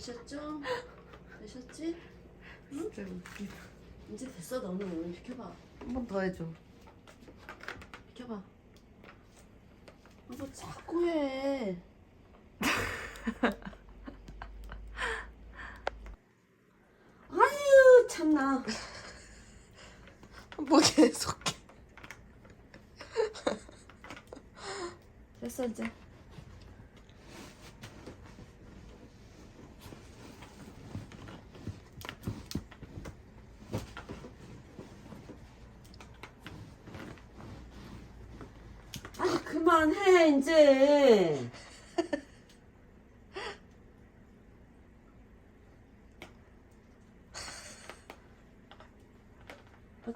되셨죠? 되셨지? 진짜 웃기다. 이제 됐어 너는 비켜봐 한 번 더 해줘. 비켜봐 아, 뭐 자꾸 해 아유 참나 뭐 계속 해. 됐어 이제 그만해 이제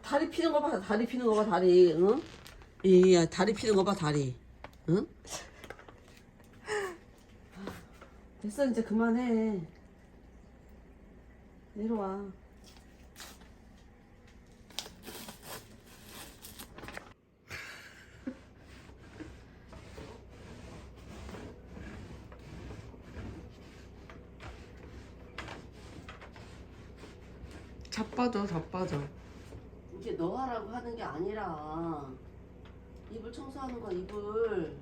다리 피는 거 봐, 다리 피는 거 봐, 다리, 응? 이, 다리 피는 거 봐, 다리, 응? 됐어, 이제 그만해. 내려와. 자빠져, 자빠져. 이게 너 하라고 하는 게 아니라 이불 청소하는 거 이불